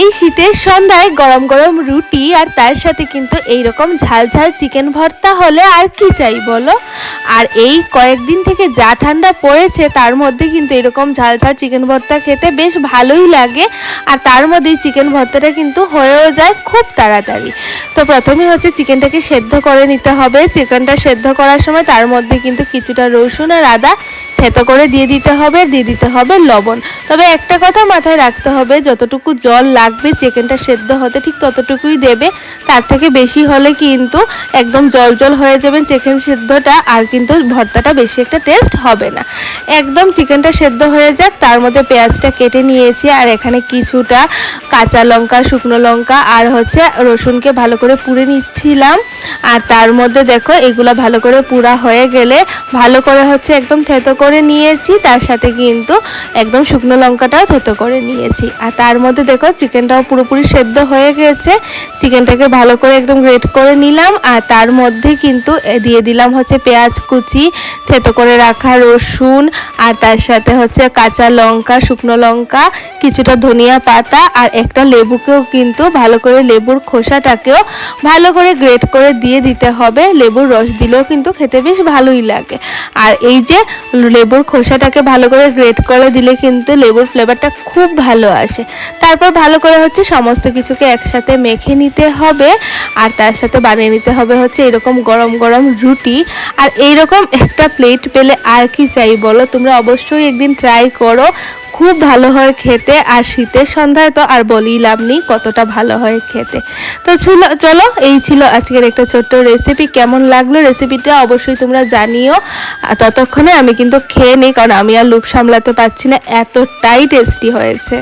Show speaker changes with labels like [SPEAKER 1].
[SPEAKER 1] এই শীতের সন্ধ্যায় গরম গরম রুটি আর তার সাথে কিন্তু এই রকম ঝাল ঝাল চিকেন ভর্তা হলে আর কি চাই বলো? আর এই কয়েকদিন থেকে যা ঠান্ডা পড়েছে তার মধ্যে কিন্তু এরকম ঝাল ঝাল চিকেন ভর্তা খেতে বেশ ভালোই লাগে। আর তার মধ্যে চিকেন ভর্তাটা কিন্তু হয়েও যায় খুব তাড়াতাড়ি। তো প্রথমে হচ্ছে চিকেনটাকে সেদ্ধ করে নিতে হবে। চিকেনটা সেদ্ধ করার সময় তার মধ্যে কিন্তু কিছুটা রসুন আর আদা থেতো করে দিয়ে দিতে হবে, দিয়ে দিতে হবে লবণ। তবে একটা কথা মাথায় রাখতে হবে, যতটুকু জল লাগবে চিকেনটা সেদ্ধ হতে ঠিক ততটুকুই দেবে। তার থেকে বেশি হলে কিন্তু একদম জল জল হয়ে যাবে চিকেন সেদ্ধটা, আর কিন্তু ভর্তাটা বেশি একটা টেস্ট হবে না। একদম চিকেনটা সেদ্ধ হয়ে যাক, তার মধ্যে পেঁয়াজটা কেটে নিয়েছি, আর এখানে কিছুটা কাঁচা লঙ্কা, শুকনো লঙ্কা, আর হচ্ছে রসুনকে ভালো করে পুড়ে নিচ্ছিলাম। আর তার মধ্যে দেখো, এগুলো ভালো করে পুরা হয়ে গেলে ভালো করে হচ্ছে একদম থেতো করে নিয়েছি, তার সাথে কিন্তু একদম শুকনো লঙ্কাটাও থেতো করে নিয়েছি। আর তার মধ্যে দেখো চিকেনটাও পুরোপুরি সেদ্ধ হয়ে গেছে। চিকেনটাকে ভালো করে একদম গ্রেট করে নিলাম আর তার মধ্যে কিন্তু দিয়ে দিলাম হচ্ছে পেঁয়াজ কুচি, থেতো করে রাখা রসুন আর তার সাথে হচ্ছে কাঁচা লঙ্কা, শুকনো লঙ্কা, কিছুটা ধনিয়া পাতা আর একটা লেবুকেও কিন্তু ভালো করে লেবুর খোসাটাকেও ভালো করে গ্রেট করে দিয়ে দিতে হবে। লেবুর রস দিলেও কিন্তু খেতে বেশ ভালোই লাগে। আর এই যে লেবুর খোসাটাকে ভালো করে গ্রেট করে দিলে কিন্তু লেবুর ফ্লেভারটা খুব ভালো আসে। তারপর ভালো করে হচ্ছে সমস্ত কিছুকে একসাথে মেখে নিতে হবে আর তার সাথে বানিয়ে নিতে হবে হচ্ছে এরকম গরম গরম রুটি। আর এইরকম একটা প্লেট পেলে আর কি চাই বলো? তোমরা অবশ্যই একদিন ট্রাই করো। খুব ভালো হয় খেতে আর শীতের সন্ধ্যায় তো আর বলি লাভ নেই কতটা ভালো হয় খেতে। তো ছিল, চলো এই ছিল আজকের একটা ছোট্ট রেসিপি কেমন লাগল রেসিপিটা অবশ্যই তোমরা জানিও। ততক্ষণে আমি কিন্তু খেয়ে নিই, কারণ আমি আর লুপ সামলাতে পারছি না। এতটাই টেস্টি হয়েছে।